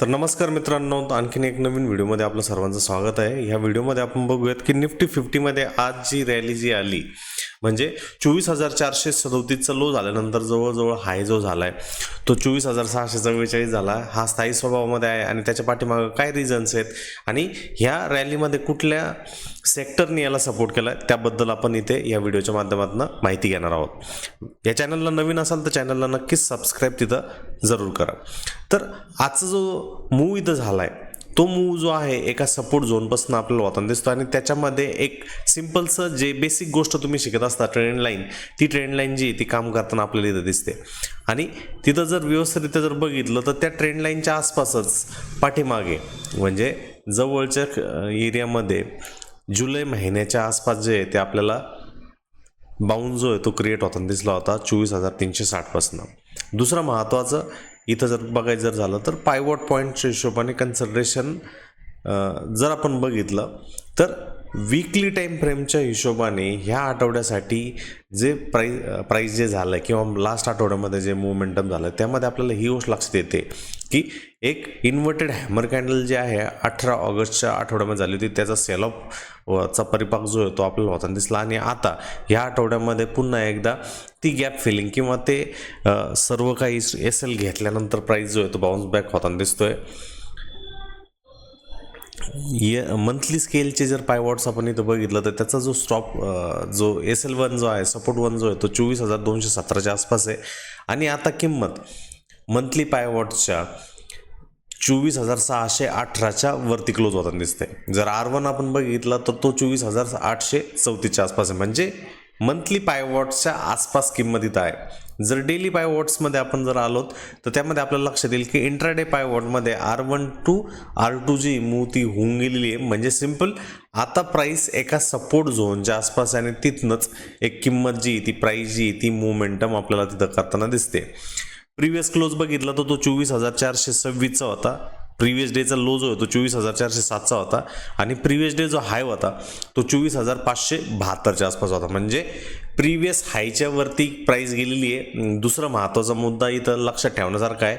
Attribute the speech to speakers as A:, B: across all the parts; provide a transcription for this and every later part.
A: तर नमस्कार मित्रांनो आणखीन एक नवीन व्हिडिओमध्ये आपलं सर्वांचं स्वागत आहे. ह्या व्हिडिओमध्ये आपण बघूयात की निफ्टी फिफ्टीमध्ये आज जी रॅली जी आली म्हणजे चोवीस हजार चारशे सदोतीसचा लो झाल्यानंतर जवळजवळ हाय जो झाला आहे तो चोवीस हजार सहाशे चव्वेचाळीस झाला. हा स्थायी स्वभावामध्ये आहे आणि त्याच्या पाठीमागं काय रिझन्स आहेत? आणि ह्या रॅलीमध्ये कुठल्या सेक्टरने याला सपोर्ट केला आहे त्याबद्दल आपण इथे या व्हिडिओच्या माध्यमातून माहिती घेणार आहोत. या चॅनलला नवीन असाल तर चॅनलला नक्कीच सबस्क्राईब तिथं जरूर करा. तर आजचा जो मूव इथं झाला आहे तो मूव जो आहे एका सपोर्ट झोनपासून आपल्याला होताना दिसतो आणि त्याच्यामध्ये एक सिम्पलचं जे बेसिक गोष्ट तुम्ही शिकत असता ट्रेंड लाईन ती ट्रेंड लाईन जी आहे ती काम करताना आपल्याला इथं दिसते. आणि तिथं जर व्यवस्थितरित्या जर बघितलं तर त्या ट्रेंड लाईनच्या आसपासच पाठीमागे म्हणजे जवळच्या एरियामध्ये जुलै महिन्याच्या आसपास जे आहे ते आपल्याला बाउंड जो आहे तो क्रिएट होताना दिसला होता चोवीस हजार तीनशे साठपासनं दुसरं महत्त्वाचं इथं जर बघायचं जर झालं तर पायवॉट पॉईंटच्या हिशोबाने कन्सिडरेशन जर आपण बघितलं तर वीकली टाईम फ्रेमच्या हिशोबाने ह्या आठवड्यासाठी जे प्राईज प्राईस जे झालं आहे किंवा लास्ट आठवड्यामध्ये जे मुवमेंटम झालं आहे त्यामध्ये आपल्याला ही गोष्ट लक्षात येते की एक इन्व्हर्टेड हॅमर कॅन्डल जे आहे अठरा ऑगस्टच्या आठवड्यामध्ये झाली होती. त्याचा सेल ऑफ चा परिपाक जो आहे तो आपल्याला होताना दिसला. आणि आता ह्या आठवड्यामध्ये पुन्हा एकदा ती गॅप फिलिंग किंवा ते सर्व काही एस एल घेतल्यानंतर प्राईस जो आहे तो बाउन्स बॅक होताना दिसतोय. ये मंथली स्केलचे जर पायवॉट्स आपण इथं बघितलं तर त्याचा जो स्टॉप जो एस एल वन जो आहे सपोर्ट वन जो आहे तो चोवीस हजार दोनशे सतराच्या आसपास आहे. आणि आता किंमत मंथली पायवॉट्सच्या चोवीस हजार सहाशे अठराच्या वरती क्लोज होताना दिसते जर आर वन आपण बघितला तर तो चोवीस हजार आठशे चौतीसच्या आसपास आहे. म्हणजे मंथली पायवॉट्सच्या आसपास किंमत इथं आहे. जर डेली पायवॉट्समध्ये आपण जर आलोत तर त्यामध्ये आपल्याला लक्षात येईल की intraday पायवॉटमध्ये R one two R two जी मूव ती होऊन गेलेली आहे. म्हणजे सिंपल आता प्राईस एका सपोर्ट झोनच्या आसपास आणि तिथनंच एक किंमत जी ती प्राईस जी ती मोमेंटम आपल्याला तिथं करताना दिसते. प्रिव्हियस क्लोज बघितला तर तो चोवीस हजार चारशे सव्वीसचा होता. प्रिव्हियस डेचा लो जो तो चोवीस हजार चारशे सातचा होता. आणि प्रिव्हियस डे जो हाय होता तो चोवीस हजार पाचशे बहात्तरच्या आसपास होता. म्हणजे प्रिव्हियस हायच्या वरती प्राईस गेलेली आहे. दुसरा महत्त्वाचा मुद्दा इथं लक्षात ठेवण्यासारखा आहे.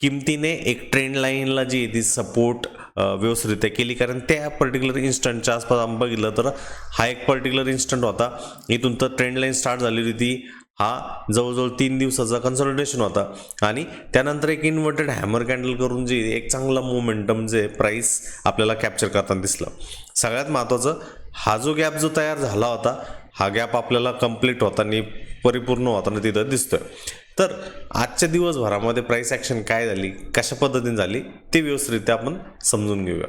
A: किमतीने एक ट्रेंड लाईनला जी आहे ती सपोर्ट व्यवस्थितरित्या केली. कारण त्या पर्टिक्युलर इन्स्टंटच्या आसपास आपण बघितलं तर हा एक पर्टिक्युलर इन्स्टंट होता. इथून तर ट्रेंड लाईन स्टार्ट झालेली होती. हा जवळजवळ तीन दिवसाचा कन्सल्टेशन होता. आणि त्यानंतर एक इन्व्हर्टेड हॅमर कॅन्डल करून जे एक चांगला मोमेंटम जे प्राईस आपल्याला कॅप्चर करताना दिसलं. सगळ्यात महत्त्वाचं हा जो गॅप जो तयार झाला होता हा गॅप आपल्याला कंप्लीट होताना परिपूर्ण होताना तिथं दिसतोय. तर आजच्या दिवसभरामध्ये प्राईस ॲक्शन काय झाली? कशा पद्धतीने झाली? ते व्यवस्थितरित्या आपण समजून घेऊया.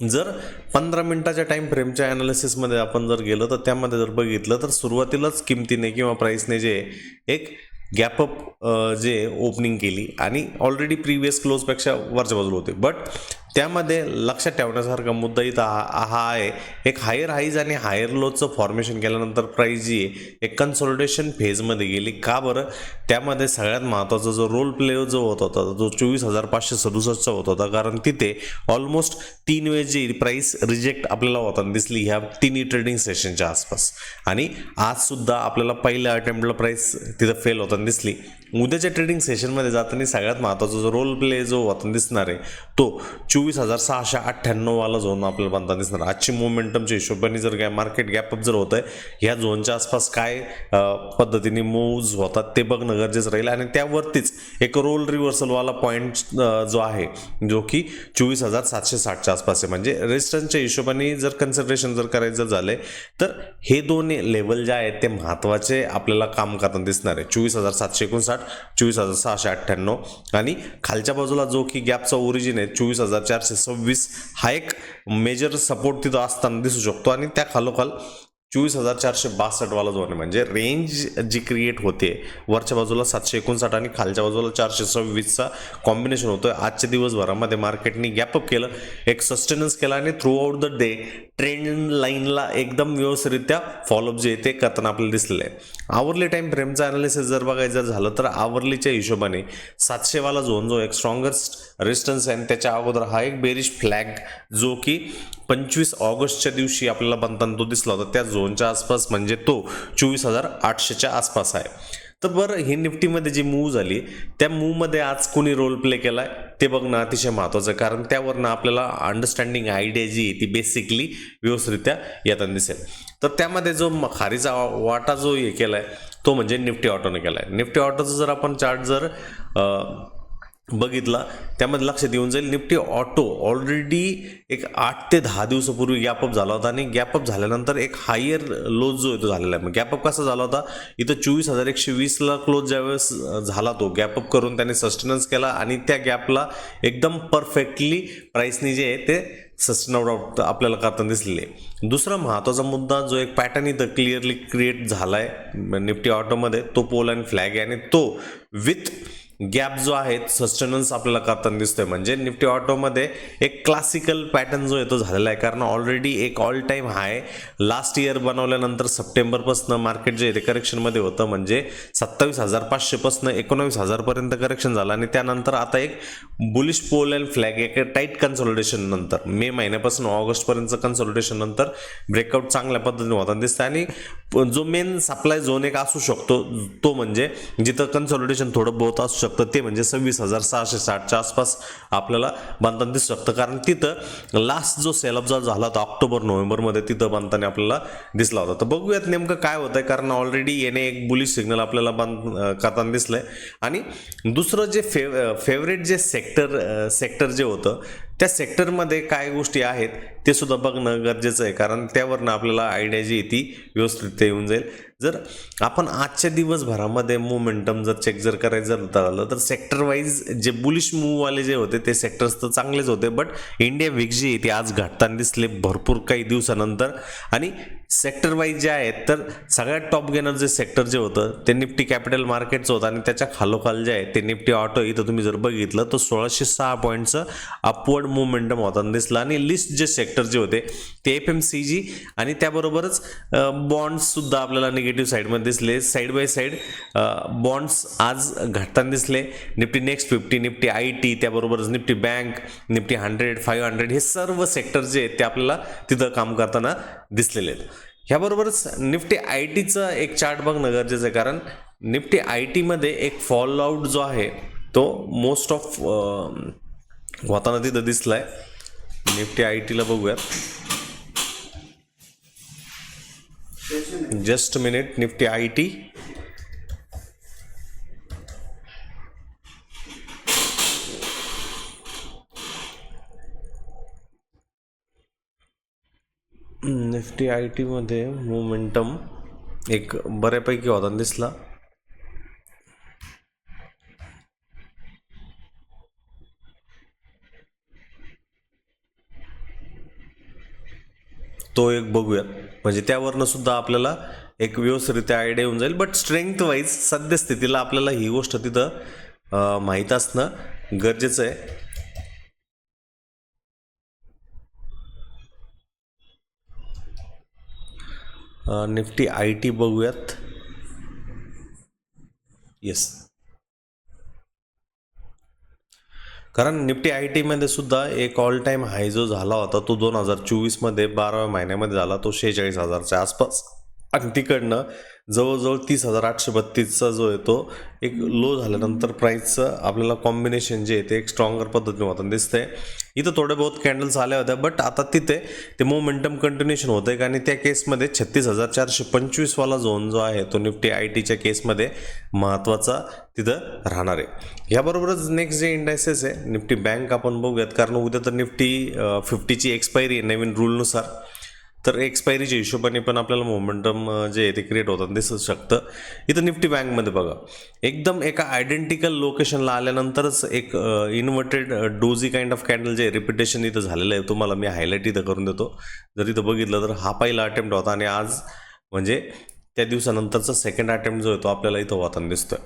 A: जर पंधरा मिनिटाच्या टाईम फ्रेमच्या ॲनालिसिसमध्ये आपण जर गेलो तर त्यामध्ये जर बघितलं तर सुरुवातीलाच किमतीने किंवा प्राईसने जे एक गॅपअप जे ओपनिंग केली आणि ऑलरेडी प्रिव्हियस क्लोजपेक्षा वरच्या बाजूला होते. बट त्यामध्ये लक्षात ठेवण्यासारखा मुद्दा इथं हा हा आहे. एक हायर हाईज आणि हायर लोचं फॉर्मेशन केल्यानंतर प्राईज जी एक कन्सोल्टेशन फेजमध्ये गेली. का बरं? त्यामध्ये सगळ्यात महत्त्वाचा जो रोल प्ले जो होत होता जो चोवीस हजार पाचशे सदुसष्टचा होत होता कारण तिथे ऑलमोस्ट तीन वेळेस जी प्राईस रिजेक्ट आपल्याला होताना दिसली ह्या तिन्ही ट्रेडिंग सेशनच्या आसपास. आणि आजसुद्धा आपल्याला पहिल्या अटेम्प्टला प्राईस तिथं फेल होताना दिसली. उद्याच्या ट्रेडिंग सेशनमध्ये जाताना सगळ्यात महत्त्वाचा जो रोल प्ले जो होताना दिसणार आहे तो चोवीस हजार सहाशे अठ्ठ्याण्णववाला झोन आपल्याला बांधताना दिसणार आजची मोमेंटमच्या हिशोबाने जर काय मार्केट गॅपअप जर होत आहे ह्या झोनच्या आसपास काय पद्धतीने मूव्ज होतात ते बघणं गरजेचं राहील. आणि त्यावरतीच एक रोल रिव्हर्सलवाला पॉईंट जो आहे जो की चोवीस हजार सातशे साठच्या आसपास आहे. म्हणजे रेजिस्टन्सच्या हिशोबाने जर कन्सिडरेशन जर करायचं झालंय तर हे दोन लेवल जे आहेत ते महत्त्वाचे आपल्याला काम करताना दिसणार आहे. चोवीस हजार सातशे एकोणसाठ चोवीस हजार सहाशे अठ्ठ्याण्णव. आणि खालच्या बाजूला जो की गॅपचा ओरिजिन आहे चोवीस हजार चारशे सव्वीस हा एक मेजर सपोर्ट तिथं असताना दिसू शकतो. आणि त्या खालोखाल चोवीस हजार चारशे बासष्टवाला जो आहे म्हणजे रेंज जी क्रिएट होते वरच्या बाजूला सातशे एकोणसाठ आणि खालच्या बाजूला चारशे सव्वीसचा कॉम्बिनेशन होतो आजच्या दिवसभरामध्ये मार्केटनी गॅपअप केलं एक सस्टेनन्स केला आणि throughout the day trend लाईनला एकदम व्यवस्थितरित्या फॉलोअप जे आहे ते करताना आपल्याला दिसलेलं आहे. आवरली टाईम फ्रेमचा अनालिसिस जर बघायचं झालं तर आवरलीच्या हिशोबाने सातशेवाला झोन जो एक स्ट्रॉंगेस्ट रेजिस्टन्स आहे. आणि त्याच्या अगोदर हा एक बेरिश फ्लॅग जो की पंचवीस ऑगस्टच्या दिवशी आपल्याला बनताना तो दिसला होता. त्या झोनच्या आसपास म्हणजे तो चोवीस हजार आठशेच्या आसपास आहे. तर बरं ही निफ्टीमध्ये जी मूव झाली त्या मूवमध्ये आज कोणी रोल प्ले केलाय? ते बघणं अतिशय महत्त्वाचं आहे. कारण त्यावरनं आपल्याला अंडरस्टँडिंग आयडिया जी आहे ती बेसिकली व्यवस्थितरित्या येताना दिसेल. तर त्यामध्ये जो म- खारीचा वाटा जो हे केला आहे तो म्हणजे निफ्टी ऑटोने केला आहे निफ्टी ऑटोचं जर आपण चार्ट जर बघितला त्यामध्ये लक्षात येऊन जाईल निफ्टी ऑटो ऑलरेडी एक आठ ते दहा दिवसापूर्वी गॅपअप झाला होता आणि गॅपअप झाल्यानंतर एक हायर लोज जो आहे तो झालेला आहे. मग गॅपअप कसा झाला होता? इथं चोवीस हजार एकशे वीसला क्लोज ज्यावेळेस झाला तो गॅपअप करून त्याने सस्टेनन्स केला आणि त्या गॅपला एकदम परफेक्टली प्राईसनी जे आहे ते सस्टेन आउट आपल्याला करताना दिसलेले दुसरा महत्त्वाचा मुद्दा जो एक पॅटर्न इथं क्लिअरली क्रिएट झाला आहे निफ्टी ऑटोमध्ये तो पोल अँड फ्लॅग आहे आणि तो विथ गॅप जो आहे सस्टेनन्स आपल्याला करताना दिसतोय. म्हणजे निफ्टी ऑटोमध्ये एक क्लासिकल पॅटर्न जो आहे तो झालेला आहे. कारण ऑलरेडी एक all time high last year बनवल्यानंतर सप्टेंबरपासून मार्केट जे ते करेक्शनमध्ये होतं. म्हणजे सत्तावीस हजार पाचशेपासून एकोणावीस हजारपर्यंत करेक्शन झालं. आणि त्यानंतर आता एक बुलिश पोल अँड फ्लॅग एक टाईट कन्सॉलिडेशन नंतर. मे महिन्यापासून ऑगस्टपर्यंत कन्सॉलिडेशन नंतर ब्रेकआउट चांगल्या पद्धतीने होताना दिसतं आणि जो मेन सप्लाय झोन एक असू शकतो तो म्हणजे जिथं कन्सॉलिडेशन थोडं बहुत असू शकतं ते म्हणजे सव्वीस हजार सहाशे साठच्या आसपास आपल्याला बांधताना दिसू शकतं. कारण तिथं लास्ट जो सेलअप जो झाला होता ऑक्टोबर नोव्हेंबरमध्ये तिथं बांधताना आपल्याला दिसला होता. तर बघूयात नेमकं काय होतं आहे कारण ऑलरेडी येणे एक बुलिश सिग्नल आपल्याला बांध करताना दिसलं आहे आणि दुसरं जे फेव फेवरेट जे सेक्टर सेक्टर जे होतं त्या सेक्टरमध्ये काय गोष्टी आहेत ते सुद्धा बघणं गरजेचं आहे. कारण त्यावरनं आपल्याला आयडिया जी आहे ती व्यवस्थित येऊन जाईल. जर आपण आजच्या दिवसभरामध्ये मोमेंटम जर चेक जर करायचं जर झालं तर सेक्टर वाईज जे बुलिश मूववाले जे होते ते सेक्टर्स तर चांगलेच होते. बट इंडिया विक जी ती आज घटताना दिसले भरपूर काही दिवसानंतर. आणि सेक्टर वाईज जे आहेत तर सगळ्यात टॉप गेनर जे सेक्टर जे होतं ते निफ्टी कॅपिटल मार्केटचं होतं. आणि त्याच्या खालोखाल जे आहे ते निफ्टी ऑटो इथं तुम्ही जर बघितलं तर सोळाशे सहा पॉईंटचं अपवर्ड मुवमेंटम होताना दिसलं. आणि लिस्ट जे सेक्टर जे होते ते एफ एम सी जी आणि त्याबरोबरच बॉन्ड्ससुद्धा आपल्याला निगेटिव्ह साईडमध्ये दिसले. साईड बाय साईड बॉन्ड्स आज घटताना दिसले. Nifty next fifty Nifty I T त्याबरोबरच Nifty bank Nifty hundred five hundred हे सर्व सेक्टर जे आहेत ते आपल्याला तिथं काम करताना दिसलेले आहेत. ह्याबरोबरच निफ्टी आय टीचं एक चार्ट बघणं गरजेचं आहे. कारण निफ्टी आय टीमध्ये एक फॉल आउट जो आहे तो मोस्ट ऑफ होताना तिथं दिसलाय. निफ्टी आय टीला बघूयात. Just minute Nifty I T Nifty I टीमध्ये मोमेंटम एक बऱ्यापैकी होता दिसला. तो एक बघूयात. म्हणजे त्यावरनं सुद्धा आपल्याला एक व्यवस्थितरित्या आयडिया येऊन जाईल. बट स्ट्रेंथ वाईज सद्यस्थितीला आपल्याला ही गोष्ट तिथं माहीत असणं गरजेचं आहे. निफ्टी आय टी बघूयात. येस कारण निफ्टी आय टीमध्ये सुद्धा एक ऑल टाईम हाय जो झाला होता तो दोन हजार चोवीसमध्ये बाराव्या महिन्यामध्ये झाला तो शेहेचाळीस हजारच्या आसपास. आणि तिकडनं जवळजवळ तीस हजार आठशे बत्तीसचा जो आहे तो एक लो झाल्यानंतर प्राईसचं आपल्याला कॉम्बिनेशन जे आहे ते एक स्ट्रॉंगर पद्धतीने होताना दिसतंय. इथं थोडे बहुत कॅन्डल्स आल्या होत्या बट आता तिथे ते मोमेंटम कंटिन्युएशन होतं आहे आणि त्या केसमध्ये छत्तीस हजार चारशे पंचवीसवाला झोन जो आहे तो निफ्टी आय टीच्या केसमध्ये महत्त्वाचा तिथं राहणार आहे. याबरोबरच नेक्स्ट जे इंडायसेस आहे निफ्टी बँक आपण बघूयात. कारण उद्या तर निफ्टी फिफ्टीची एक्सपायरी आहे नवीन रूलनुसार तर एक्सपायरीच्या हिशोबाने पण आपल्याला मोमेंटम जे आहे ते क्रिएट होताना दिसू शकतं. इथं निफ्टी बँकमध्ये बघा. एकदम एका आयडेंटिकल लोकेशनला आल्यानंतरच एक inverted doji kind of candle जे रिपिटेशन इथं झालेलं आहे. तुम्हाला मी हायलाईट इथं करून देतो. जर इथं बघितलं तर हा पहिला अटेम्प्ट होता आणि आज म्हणजे त्या दिवसानंतरचा सेकंड अटेम्प्ट जो आहे तो आपल्याला इथं होताना दिसतोय.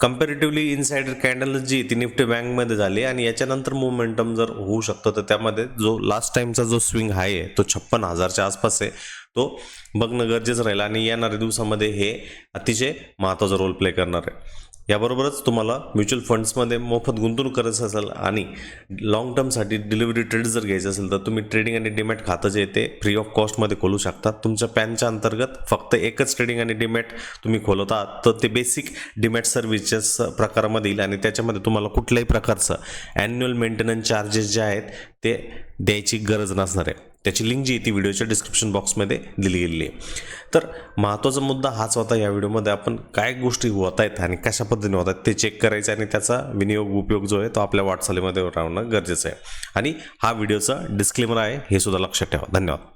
A: कम्पॅरेटिव्हली इनसाइडर कॅन्डल जी ती निफ्टी बँकमध्ये झाली आणि याच्यानंतर मुवमेंटम जर होऊ शकतं तर त्यामध्ये जो लास्ट टाईमचा जो स्विंग हाय आहे तो छप्पन हजारच्या आसपास आहे. तो बघणं गरजेचं राहील आणि येणाऱ्या दिवसामध्ये हे अतिशय महत्त्वाचा रोल प्ले करणार आहे. याबरोबरच तुम्हाला म्युच्युअल फंड्समध्ये मोफत गुंतवणूक करायचं असेल आणि लॉंग टर्मसाठी डिलिव्हरी ट्रेड जर घ्यायचं असेल तर तुम्ही ट्रेडिंग आणि डिमॅट खातं जे ते फ्री ऑफ कॉस्टमध्ये खोलू शकता. तुमच्या पॅनच्या अंतर्गत फक्त एकच ट्रेडिंग आणि डिमॅट तुम्ही खोलवता तर ते बेसिक डिमॅट सर्व्हिसेस प्रकारामध्ये येईल आणि त्याच्यामध्ये तुम्हाला कुठल्याही प्रकारचं ॲन्युअल मेंटेनन्स चार्जेस जे आहेत ते द्यायची गरज नसणार आहे. त्याची लिंक जी आहे ती व्हिडिओच्या डिस्क्रिप्शन बॉक्समध्ये दिली गेलेली आहे. तर महत्त्वाचा मुद्दा हाच होता या व्हिडिओमध्ये आपण काय गोष्टी होत आहेत आणि कशा पद्धतीने होत आहेत ते चेक करायचं आणि त्याचा विनियोग उपयोग जो आहे तो आपल्या वाटचालीमध्ये राहणं गरजेचं आहे. आणि हा व्हिडिओचा डिस्क्लेमर आहे हे सुद्धा लक्षात ठेवा. धन्यवाद.